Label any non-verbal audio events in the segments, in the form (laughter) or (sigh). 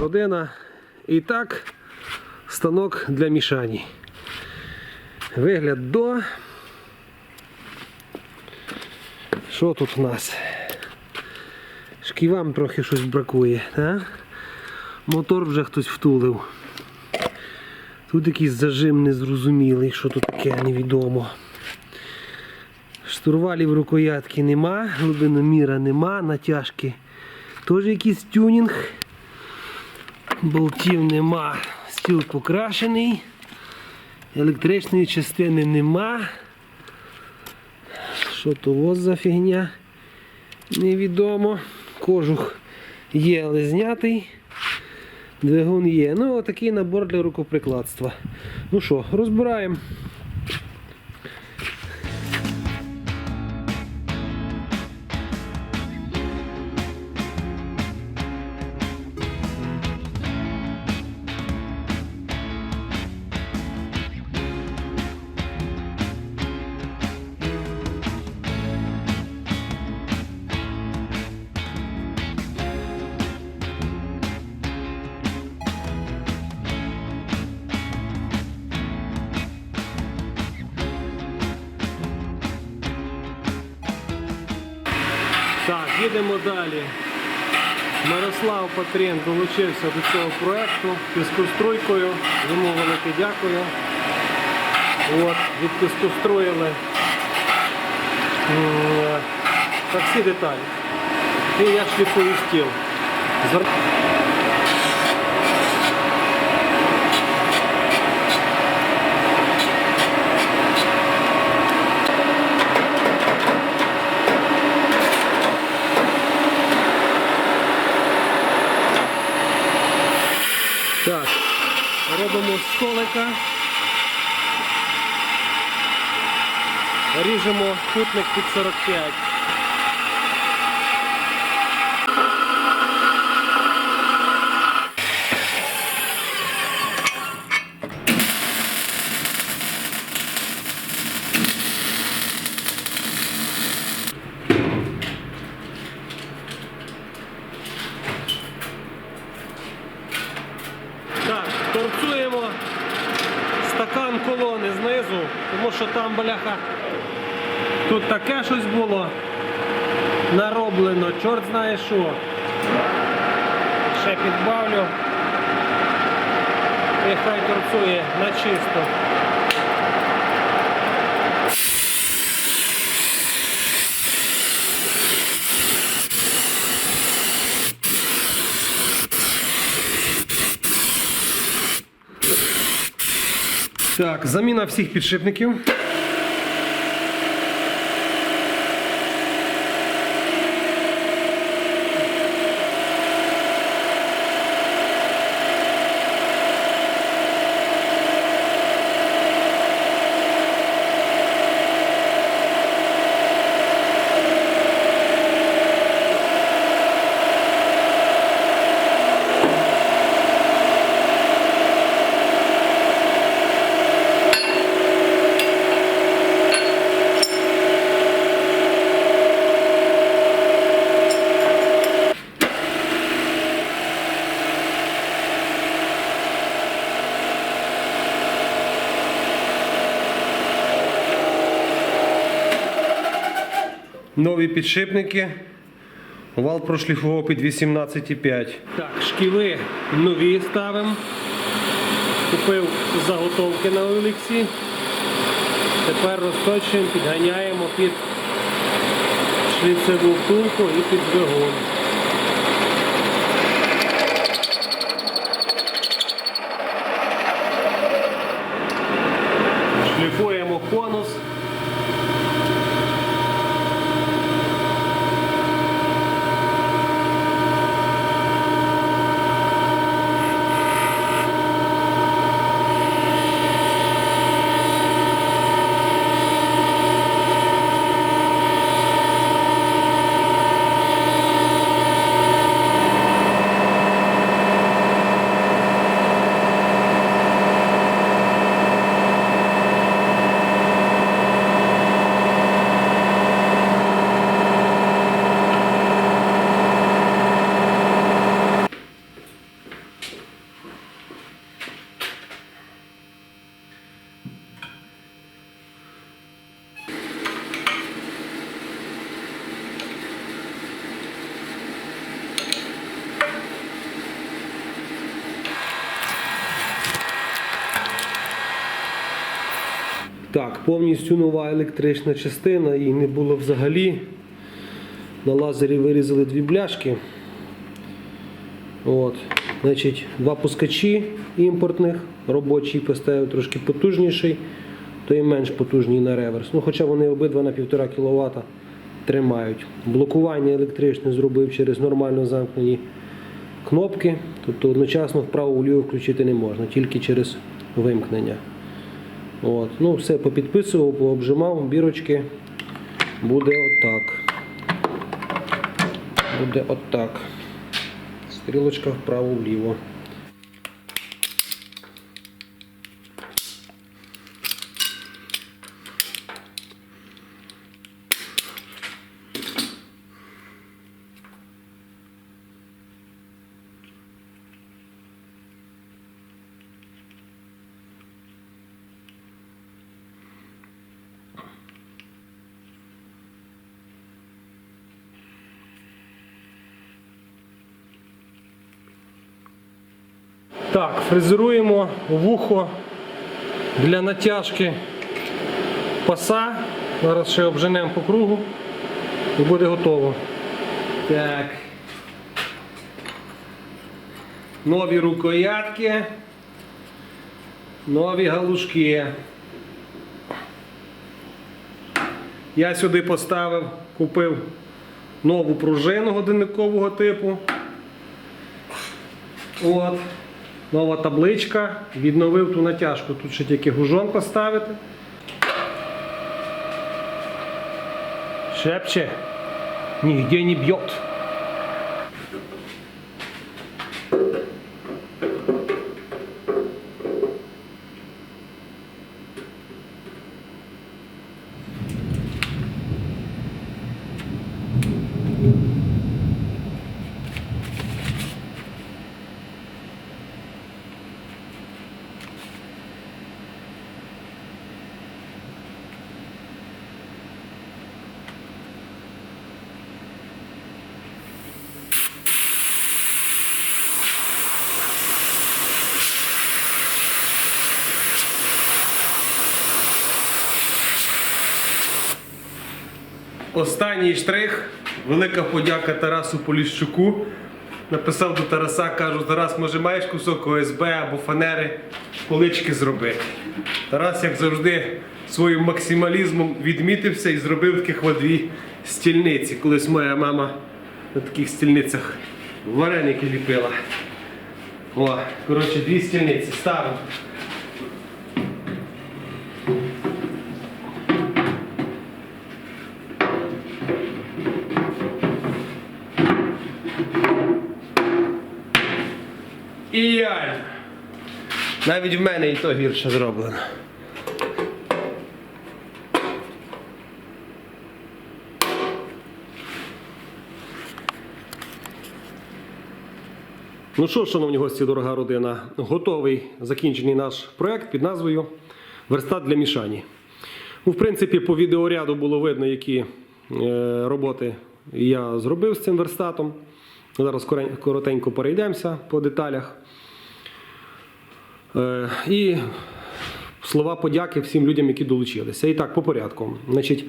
Родина. І так, станок для мішані. Вигляд до. Що тут у нас? Шківам трохи щось бракує, так? Мотор вже хтось втулив. Тут якийсь зажим незрозумілий, що тут таке невідомо. Штурвалів рукоятки нема, глибиноміра нема, натяжки теж якийсь тюнінг. Болтів нема, стіл покрашений, електричної частини нема. Що то ось за фігня? Невідомо. Кожух є, але знятий. Двигун є. Ну, отакий набор для рукоприкладства. Ну що, розбираємо. Їдемо далі. Мирослав Патрін долучився до цього проєкту піскоструйкою. Йому велике дякую. От, відпіскоструїли так всі деталі. І я шліфую стіл. Звер- Так, робимо з столика. Ріжемо кутник під 45. Так, торцуємо стакан колони знизу, тому що там, бляха, тут таке щось було нароблено, чорт знає що. Ще підбавлю. І хай торцує на чисто. Так, заміна всіх підшипників. Нові підшипники. Вал прошліфував під 18,5. Так, шківи нові ставимо. Купив заготовки на Олексі. Тепер розточуємо, підганяємо під шліцеву втулку і під двигун. Повністю нова електрична частина, її не було взагалі. На лазері вирізали дві бляшки. От. Значить, два пускачі імпортних, робочий поставив трошки потужніший, то і менш потужний на реверс. Ну, хоча вони обидва на 1,5 кВт тримають. Блокування електричне зробив через нормально замкнені кнопки. Тобто одночасно вправо вліво включити не можна, тільки через вимкнення. От. Ну, все попідписував, пообжимав, бірочки. Буде отак. Буде отак. Стрілочка вправо-вліво. Так, фрезеруємо вухо для натяжки паса. Зараз ще обженемо по кругу і буде готово. Так. Нові рукоятки. Нові галушки. Я сюди поставив, купив нову пружину годинникового типу. От. Нова табличка. Відновив ту натяжку. Тут ще тільки гужон поставити. Шепче. Нігде не б'єт. Останній штрих. Велика подяка Тарасу Поліщуку. Написав до Тараса, кажу, Тарас, може маєш кусок ОСБ або фанери, полички зробити. Тарас, як завжди, своїм максималізмом відмітився і зробив таких дві стільниці. Колись моя мама на таких стільницях вареники ліпила. О, коротше, дві стільниці ставимо. Навіть в мене і то гірше зроблено. Ну що, шановні гості, дорога родина, готовий закінчений наш проект під назвою Верстат для мішані. Ну, в принципі, по відеоряду було видно, які е, роботи я зробив з цим верстатом. Зараз коротенько перейдемося по деталях. Е, І слова подяки всім людям, які долучилися. І так, по порядку. Значить,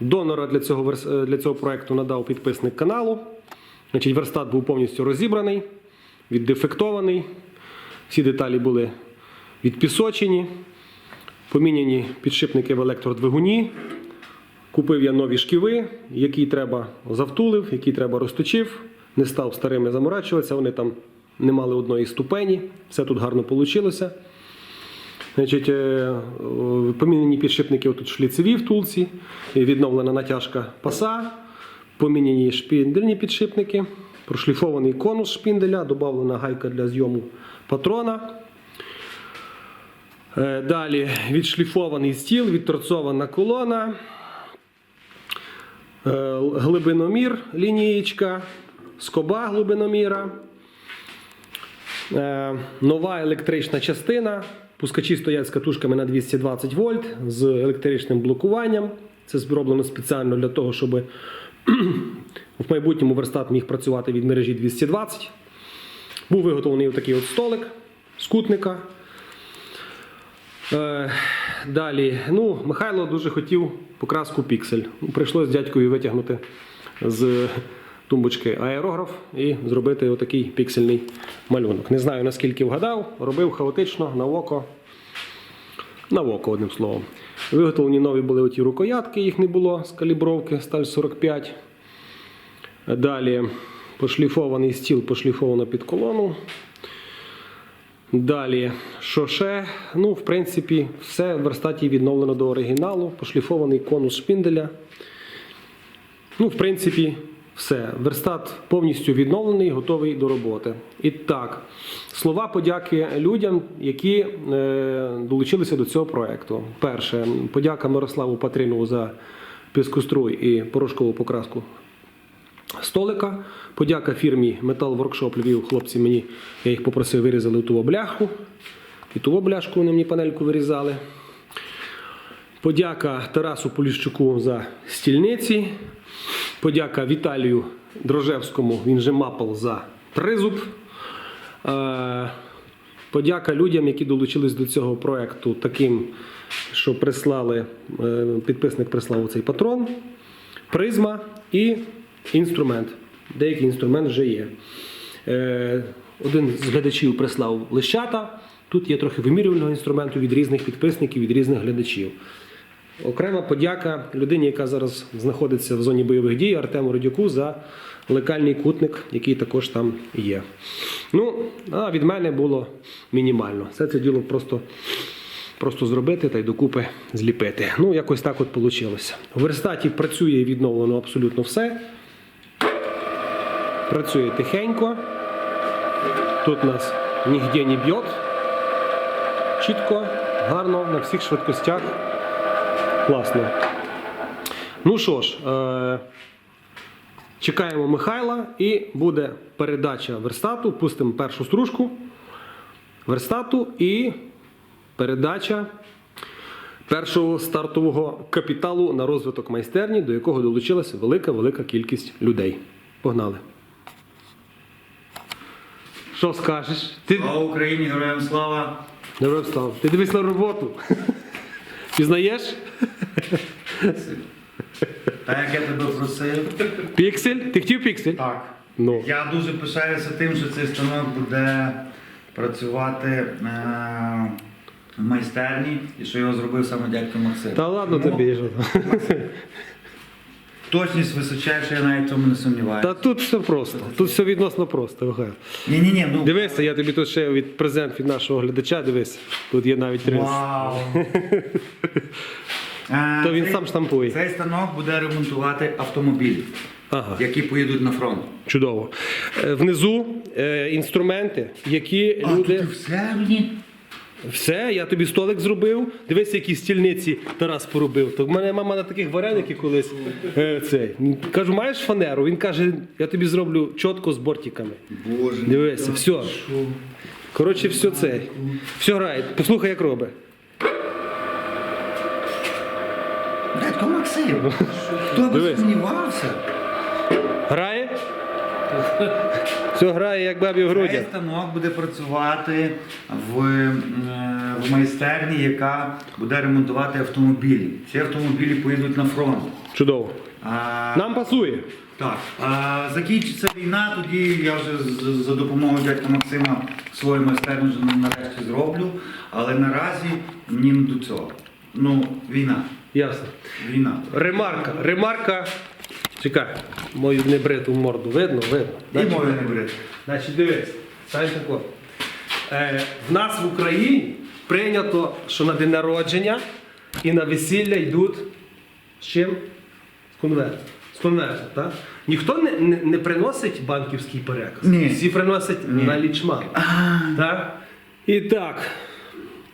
донора для цього, е, для цього проекту надав підписник каналу. Значить, верстат був повністю розібраний, віддефектований. Всі деталі були відпісочені, поміняні підшипники в електродвигуні. Купив я нові шківи, які треба завтулив, які треба розточив. Не став старими заморачуватися, вони там не мали одної ступені. Все тут гарно вийшло. Значить, е, поміняні підшипники тут шліцеві втулці, і відновлена натяжка паса, поміняні шпіндельні підшипники, прошліфований конус шпінделя, додавлена гайка для зйому патрона. Е, Далі відшліфований стіл, відторцована колона, е, глибиномір, лінієчка, скоба глибиноміра, нова електрична частина. Пускачі стоять з катушками на 220 вольт з електричним блокуванням. Це зроблено спеціально для того, щоб (clears throat) в майбутньому верстат міг працювати від мережі 220. Був виготовлений такий от столик з кутника. Е, далі. Ну, Михайло дуже хотів покраску піксель. Прийшлось дядькові витягнути з тумбочки аерограф і зробити отакий піксельний малюнок. Не знаю наскільки вгадав, робив хаотично на око. На око, одним словом. Виготовлені нові були оті рукоятки, їх не було з калібровки сталь 45. Далі пошліфований стіл пошліфовано під колону. Далі, що ще? Ну, в принципі, все в верстаті відновлено до оригіналу, пошліфований конус шпінделя. Ну, в принципі, все. Верстат повністю відновлений, готовий до роботи. І так, слова подяки людям, які е, долучилися до цього проекту. Перше, подяка Мирославу Патринову за піскоструй і порошкову покраску столика. Подяка фірмі Metal Workshop Львів. Хлопці мені, я їх попросив, вирізали ту бляху. І ту бляшку вони мені панельку вирізали. Подяка Тарасу Поліщуку за стільниці. Подяка Віталію Дрожевському, він же Мапл за тризуб. Е, Подяка людям, які долучились до цього проекту, таким, що прислали, е, підписник прислав цей патрон, призма і інструмент. Деякий інструмент вже є. Е, Один з глядачів прислав лищата. Тут є трохи вимірювального інструменту від різних підписників, від різних глядачів. Окрема подяка людині, яка зараз знаходиться в зоні бойових дій, Артему Родюку за лекальний кутник, який також там є. Ну, а від мене було мінімально. Все це діло просто, просто зробити та й докупи зліпити. Ну, якось так от вийшло. В верстаті працює і відновлено абсолютно все. Працює тихенько. Тут нас нігде не б'є. Чітко, гарно, на всіх швидкостях. Класно. Ну що ж, е- чекаємо Михайла і буде передача верстату. Пустимо першу стружку верстату і передача першого стартового капіталу на розвиток майстерні, до якого долучилася велика-велика кількість людей. Погнали. Що скажеш? Ти Слава Україні, героям слава! Добре встав. Ти дивись на роботу. (laughs) Пізнаєш? Та як я тебе просив. Піксель? Ти хотів піксель? Так. Ну. Я дуже пишаюся тим, що цей станок буде працювати е- в майстерні і що його зробив саме дядько Максим. Та ладно Тому тобі. Що. Точність височайша, я навіть в цьому не сумніваюся. Та тут все просто. Тут все відносно просто. Михайло. Ні, ні, ні, ну. Дивися, я тобі тут ще від презент від нашого глядача. Дивись. Тут є навіть рис. Вау! (laughs) Е, То він цей- сам штампує. Цей станок буде ремонтувати автомобілі, Ага, які поїдуть на фронт. чудово. Е, Внизу е, інструменти, які А, люди. тут і все мені. Все, я тобі столик зробив. Дивись, які стільниці Тарас поробив. То в мене мама на таких вареників колись е, цей. Кажу, маєш фанеру? Він каже, я тобі зроблю чітко з бортиками. Боже. Дивися, все. Коротше, все це. Все грає. Послухай, як робить. Дядько Максим, (laughs) хто би сумнівався? Все грає, як бабі в Цей станок буде працювати в, е, в майстерні, яка буде ремонтувати автомобілі. Ці автомобілі поїдуть на фронт. Чудово. А, Нам пасує. так, а, закінчиться війна, тоді я вже за допомогою дядька Максима свою майстерню вже нарешті зроблю. Але наразі мені не до цього. Ну, війна. Ясно. Війна. Ремарка. Ремарка. Чекай, мою небриту морду. Видно, видно. І мови не берете. Значить, дивись, стань тако. Е, в нас в Україні прийнято, що на день народження і на весілля йдуть з чим? З конверту. З конверту, так? Ніхто не, не, не приносить банківський переказ. Ні. Всі приносять Ні. налічман. Так? І так,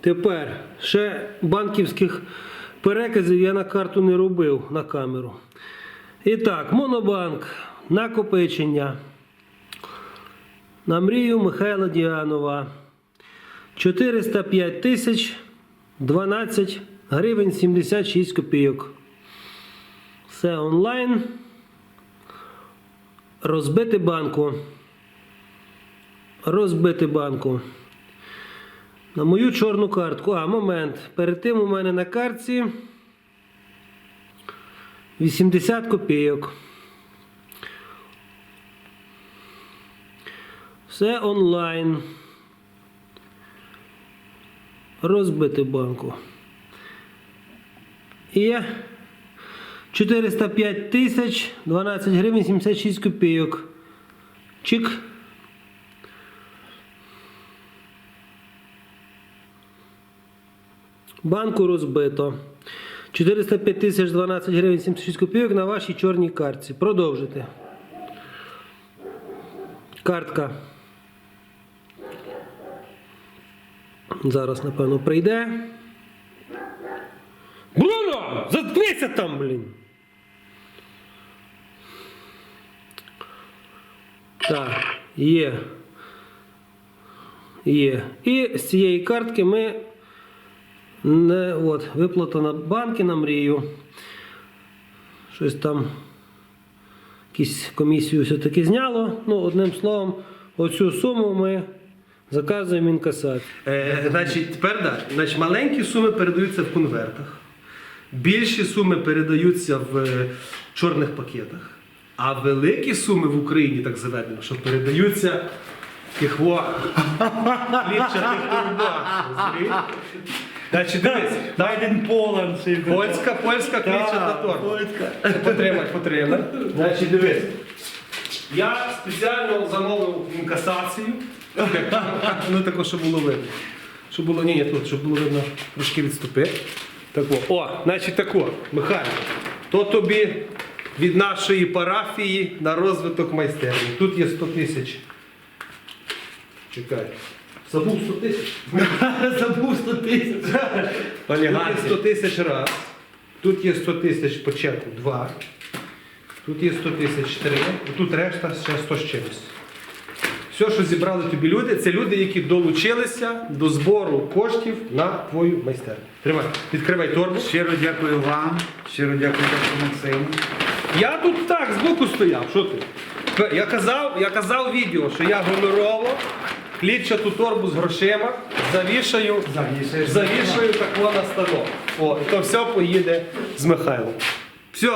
тепер ще банківських переказів я на карту не робив на камеру. І так, Монобанк, накопичення. На мрію Михайла Діанова. 405 тисяч 12 гривень 76 копійок. Все онлайн. Розбити банку. Розбити банку. На мою чорну картку. А, момент. Перед тим у мене на картці 80 копійок. Все онлайн. Розбити банку. І 405 тисяч 12 гривень 76 копійок. Чик. Банку розбито. 405 тисяч 12 гривень 76 копійок на вашій чорній картці. Продовжити. Картка. Зараз, напевно, прийде. Бруно! Заткнися там, блін! Так, є. Є. І з цієї картки ми не, от, виплата на банки на мрію. Щось там, якусь комісію все-таки зняло. Ну, одним словом, оцю суму ми заказуємо інкасацію. Е, значить, тепер далі. Значить, маленькі суми передаються в конвертах, більші суми передаються в е, чорних пакетах, а великі суми в Україні так заведено, що передаються в тих (laughs) турбах. Значить, дивись, Дайден Полан. польська, польська клітчата торба. Потримай, потримай. Значить, дивись. Я спеціально замовив інкасацію. Ну тако, щоб було видно. Щоб було, ні, ні, тут, щоб було видно, трошки відступи. Тако. О, значить тако, Михайло, то тобі від нашої парафії на розвиток майстерні. Тут є 100 тисяч. Чекай. Забув 100 тисяч. (laughs) Забув 100 тисяч. Тут є 100 тисяч раз. Тут є 100 тисяч по чеку 2. Тут є 100 тисяч 3. Тут решта ще 100 з чимось. Все, що зібрали тобі люди, це люди, які долучилися до збору коштів на твою майстерню. Тримай, відкривай торбу. Щиро дякую вам, щиро дякую Максиму. Я тут так збоку стояв. Що ти? Я казав, я казав відео, що я гонорово клітчату торбу з грошима завішаю, Завішаєш. завішаю тако на станок. О, і то все поїде з Михайлом. Все,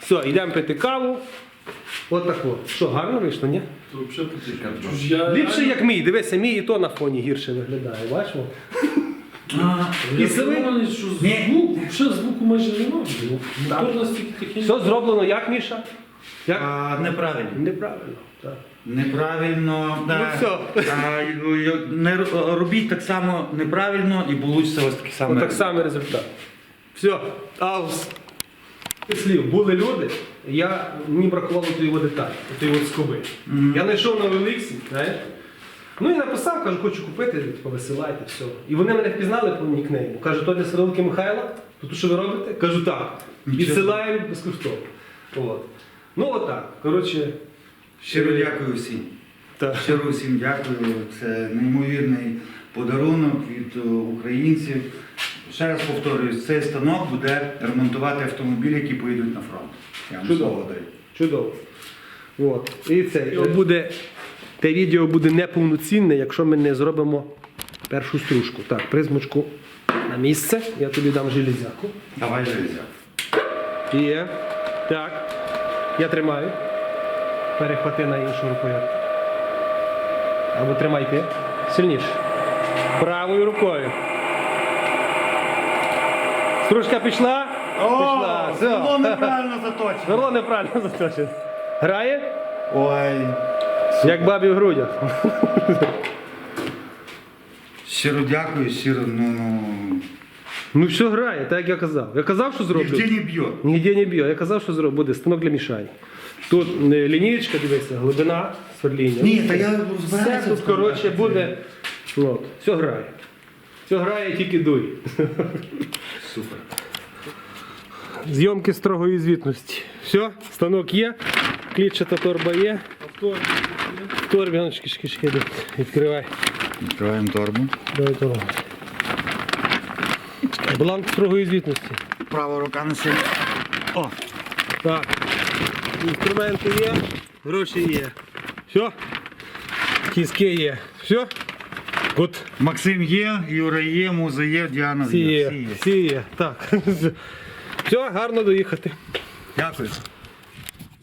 все, йдемо пити каву. От так от. Що, гарно вийшло, ні? Ліпше, як мій, дивися, мій і то на фоні гірше виглядає, бачимо? І сиви. що звук, взагалі звуку майже немає. Мотор настільки тихенький. Все зроблено як, Міша? Як? А, неправильно. Неправильно. Так. Неправильно. Да. Ну, все. А, не робіть так само неправильно і получиться ось такий самий. Отак самий результат. Все, аус. Слів, були люди, я, мені бракувало тієї деталі, тієї от скоби. Я знайшов на Великсі, знаєш? Ну і написав, кажу, хочу купити, типу, висилайте, все. І вони мене впізнали по нікнейму. Кажу, то для Сирилки Михайла, то що ви робите? Кажу, так. Відсилаємо безкоштовно. От. Ну отак. Коротше, Щиро дякую всім. так. Щиро всім дякую. Це неймовірний подарунок від е, українців. Ще раз повторюю, цей станок буде ремонтувати автомобілі, які поїдуть на фронт. Я вам Чудово. слово даю. Чудово. От. І це і буде, те відео буде неповноцінне, якщо ми не зробимо першу стружку. Так, призмочку на місце. Я тобі дам железяку. Давай железя. Є. Так. Я тримаю. Перехвати на іншу рукою. Або тримай ти. Сильніше. Правою рукою. Стружка пішла? пішла. Все. Було неправильно заточено. Верло неправильно заточено. Грає? Ой. Як бабі в грудях. Щиро дякую, щиро, ну, ну. Ну все грає, так як я казав. Я казав, що зроблю. Нігде не б'є. Нігде не б'є. Я казав, що зроблю. Буде станок для мішань. Тут е, лінієчка, дивися, глибина сверління. Ні, та я Все розбираюся. тут, в коротше, буде. От, все грає. Все грає, тільки дуй. Супер. Зйомки строгої звітності. Все, станок є, клітчата торба є. В торбі, ну, шки, шки, шки, відкривай. Відкриваємо торбу. Давай торбу. Бланк строгої звітності. Права рука на силі. О, Так. Інструменти є, гроші є. Все. Кіски є. Все. От Максим є, Юра є, Муза є, Діана є. Всі є. сіє. Так. (laughs) Все, гарно доїхати. Дякую.